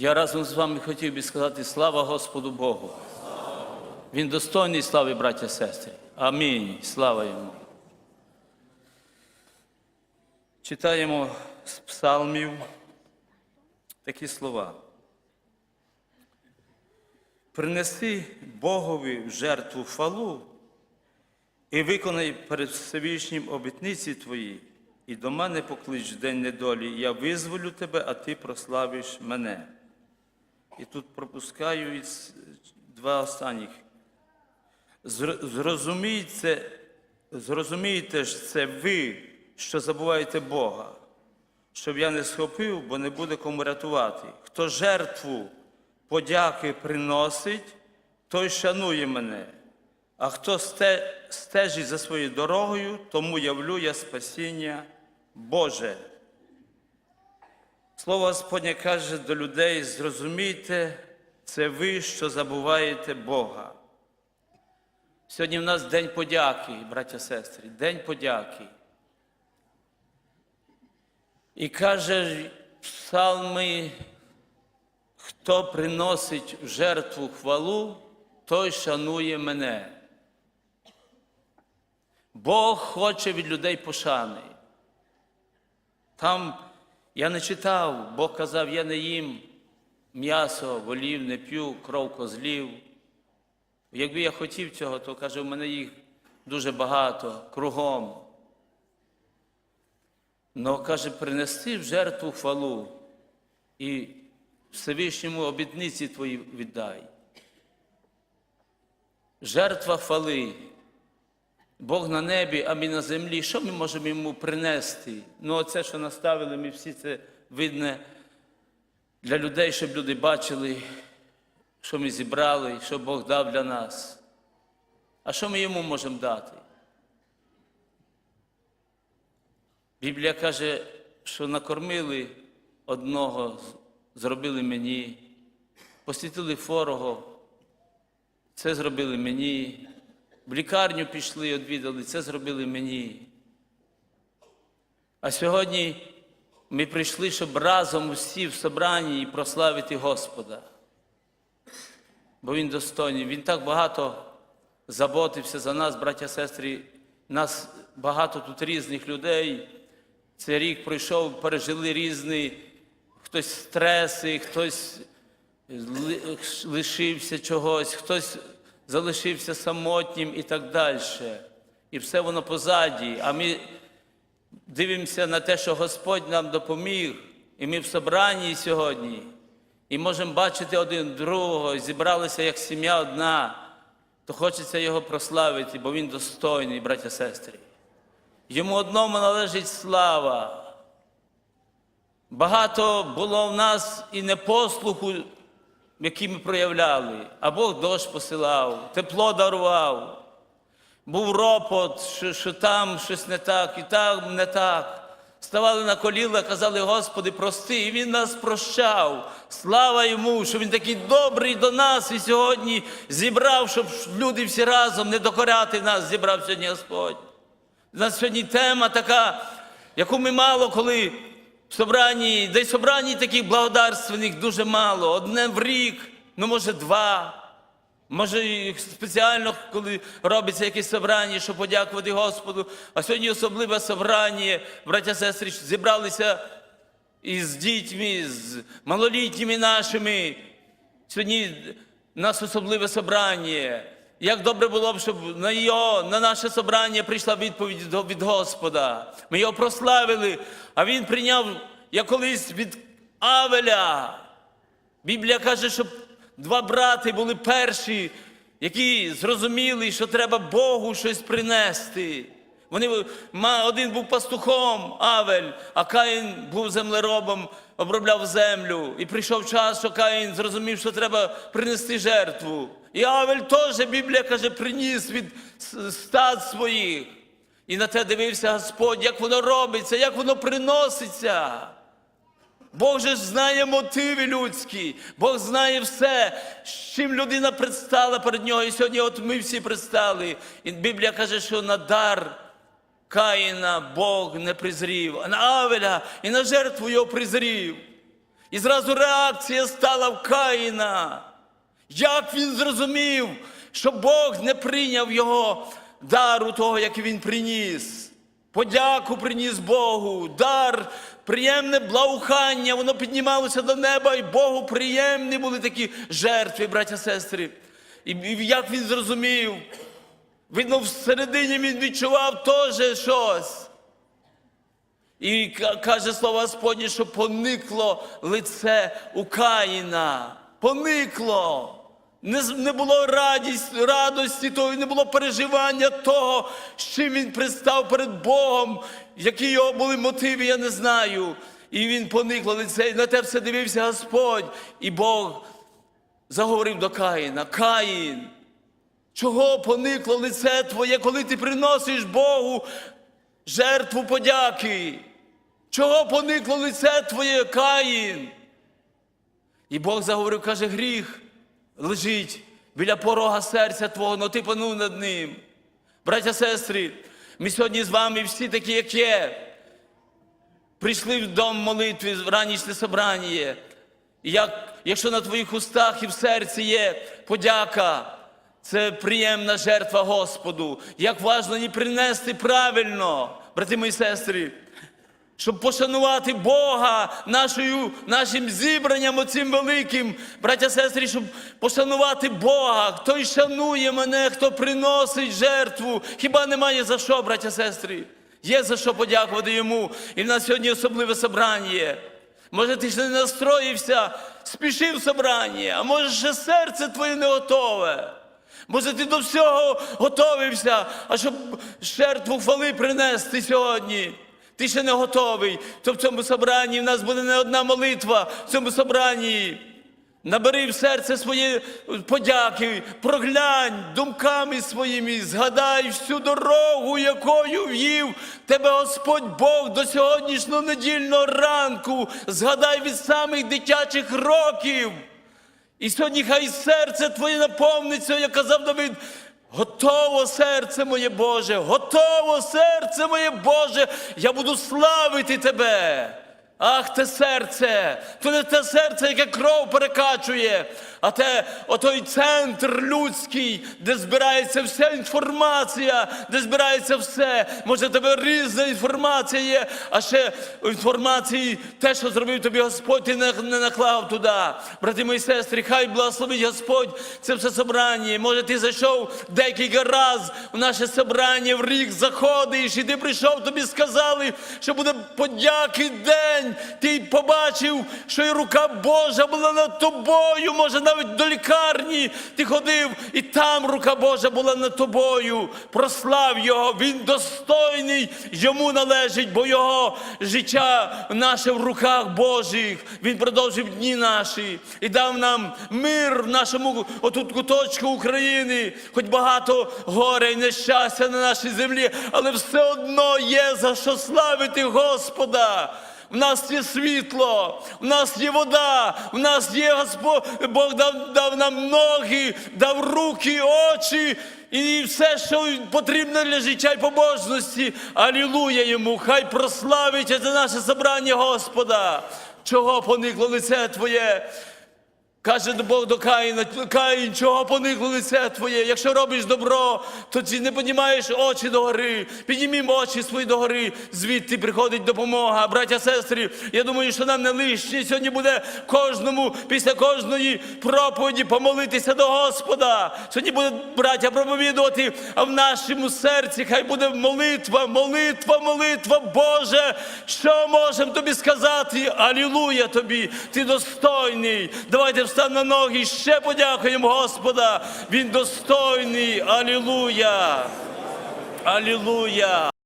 Я разом з вами хотів би сказати слава Господу Богу. Він достойний слави, браття і сестри. Амінь. Слава йому. Читаємо з псалмів такі слова. Принеси Богові в жертву хвалу і виконай перед Всевишнім обітниці твої, і до мене поклич день недолі, я визволю тебе, а ти прославиш мене. І тут пропускаю два останніх. Зрозумійте, зрозумійте ж це ви, що забуваєте Бога, щоб я не схопив, бо не буде кому рятувати. Хто жертву подяки приносить, той шанує мене. А хто стежить за своєю дорогою, тому явлю я спасіння Боже. Слово Господнє каже до людей: зрозумійте, це ви, що забуваєте Бога. Сьогодні в нас День подяки, браття сестри, День подяки. І каже псалми, хто приносить в жертву хвалу, той шанує мене. Бог хоче від людей пошани. Там я не читав, Бог казав, я не їм м'ясо, волів, не п'ю, кров козлів. Якби я хотів цього, то каже, в мене їх дуже багато, кругом. Но каже, принести в жертву хвалу і Всевишньому обітниці твої віддай. Жертва хвали. Бог на небі, а ми на землі. Що ми можемо йому принести? Ну, оце, що наставили, ми всі це видне для людей, щоб люди бачили, що ми зібрали, що Бог дав для нас. А що ми йому можемо дати? Біблія каже, що накормили одного, зробили мені, посвятили хворого, це зробили мені, в лікарню пішли, відвідали, це зробили мені. А сьогодні ми прийшли, щоб разом усі в собранні і прославити Господа. Бо Він достойний. Він так багато заботився за нас, браття сестри. Нас багато тут різних людей. Цей рік пройшов, пережили різні, хтось стреси, хтось лишився чогось, хтось залишився самотнім і так далі. І все воно позаді. А ми дивимося на те, що Господь нам допоміг, і ми в собранні сьогодні, і можемо бачити один другого, і зібралися як сім'я одна, то хочеться його прославити, бо він достойний, браття сестри. Йому одному належить слава. Багато було в нас і непослуху, який ми проявляли, а Бог дощ посилав, тепло дарував. Був ропот, що, що там щось не так, і там не так. Ставали на коліна, казали, Господи, прости, і Він нас прощав. Слава йому, що Він такий добрий до нас і сьогодні зібрав, щоб люди всі разом не докоряти нас, зібрав сьогодні Господь. У нас сьогодні тема така, яку ми мало коли в собранні, десь собранні таких благодарственних дуже мало. Одне в рік, ну може два. Може, спеціально, коли робиться якесь собрання, щоб подякувати Господу. А сьогодні особливе собрання, браття сестри, зібралися із дітьми, з малолітніми нашими. Сьогодні у нас особливе собрання. Як добре було б, щоб на його, на наше собрання прийшла відповідь від Господа. Ми його прославили, а він прийняв, як колись від Авеля. Біблія каже, що два брати були перші, які зрозуміли, що треба Богу щось принести. Вони, один був пастухом, Авель, а Каїн був землеробом, обробляв землю. І прийшов час, що Каїн зрозумів, що треба принести жертву. І Авель теж, Біблія каже, приніс від стад своїх. І на те дивився Господь, як воно робиться, як воно приноситься. Бог же знає мотиви людські, Бог знає все, з чим людина предстала перед нього. І сьогодні от ми всі предстали. І Біблія каже, що на дар Каїна Бог не призрів, а на Авеля і на жертву його призрів. І зразу реакція стала в Каїна. Як він зрозумів, що Бог не прийняв його дару того, який він приніс. Подяку приніс Богу, дар, приємне благоухання, воно піднімалося до неба, і Богу приємні були такі жертви, браття сестри. І, як він зрозумів, видно, всередині він відчував теж щось. І каже слово Господнє, що поникло лице у Каїна. Поникло. Не, було радість, радості, того, не було переживання того, з чим він пристав перед Богом, які його були мотиви, я не знаю. І він поникло лице, і на те все дивився Господь. І Бог заговорив до Каїна: Каїн, чого поникло лице твоє, коли ти приносиш Богу жертву подяки? Чого поникло лице твоє, Каїн? І Бог заговорив, каже, гріх лежить біля порога серця твого, но ти панув над ним. Браття, сестри, ми сьогодні з вами всі такі, як є. Прийшли в дом молитви, в ранішнє собрання. Як, якщо на твоїх устах і в серці є подяка, це приємна жертва Господу. Як важливо її принести правильно, брати мої сестри, щоб пошанувати Бога нашою, нашим зібранням оцим великим, браття сестри, щоб пошанувати Бога. Хто й шанує мене, хто приносить жертву. Хіба немає за що, браття сестри? Є за що подякувати йому. І в нас сьогодні особливе собрання. Може, ти ще не настроївся, спішив в собрання, а може, ще серце твоє не готове. Може, ти до всього готовився, а щоб жертву хвали принести сьогодні. Ти ще не готовий, то в цьому собранні в нас буде не одна молитва в цьому собранні. Набери в серце своє подяки, проглянь думками своїми, згадай всю дорогу, якою в'їв тебе Господь Бог до сьогоднішнього недільного ранку. Згадай від самих дитячих років. І сьогодні хай серце твоє наповниться, як казав Давид. Готово серце моє Боже, готово серце моє Боже, я буду славити тебе. Ах, те серце, то не те серце, яке кров перекачує, а те отой центр людський, де збирається вся інформація, де збирається все. Може, тебе різна інформація є, а ще інформації, те, що зробив тобі Господь, ти не, не наклав туди. Брати мої сестри, хай благословить Господь це все собрання. Може, ти зайшов декілька разів в наше собрання, в рік заходиш, і ти прийшов, тобі сказали, що буде подяки день. Ти побачив, що і рука Божа була над тобою. Може, навіть до лікарні ти ходив, і там рука Божа була над тобою. Прослав його, він достойний, йому належить, бо його життя наше в руках Божих. Він продовжив дні наші і дав нам мир в нашому отут куточку України, хоч багато горя і нещастя на нашій землі, але все одно є за що славити Господа. В нас є світло, в нас є вода, в нас є Господь, Бог дав, дав нам ноги, дав руки, очі і все, що потрібно для життя і побожності. Алілуя йому! Хай прославить це наше собрання Господа. Чого поникло лице Твоє? Каже Бог до Каїна, Каїн, чого поникло лице твоє? Якщо робиш добро, то ти не піднімаєш очі до гори. Піднімімо очі свої до гори, звідти приходить допомога. Браття, сестри, я думаю, що нам не лишні. Сьогодні буде кожному після кожної проповіді помолитися до Господа. Сьогодні буде браття проповідувати, а в нашому серці хай буде молитва, молитва, молитва. Боже, що можемо тобі сказати? Алілуя тобі! Ти достойний. Давайте встань на ноги ще подякуємо Господа. Він достойний. Алілуя! Алілуя!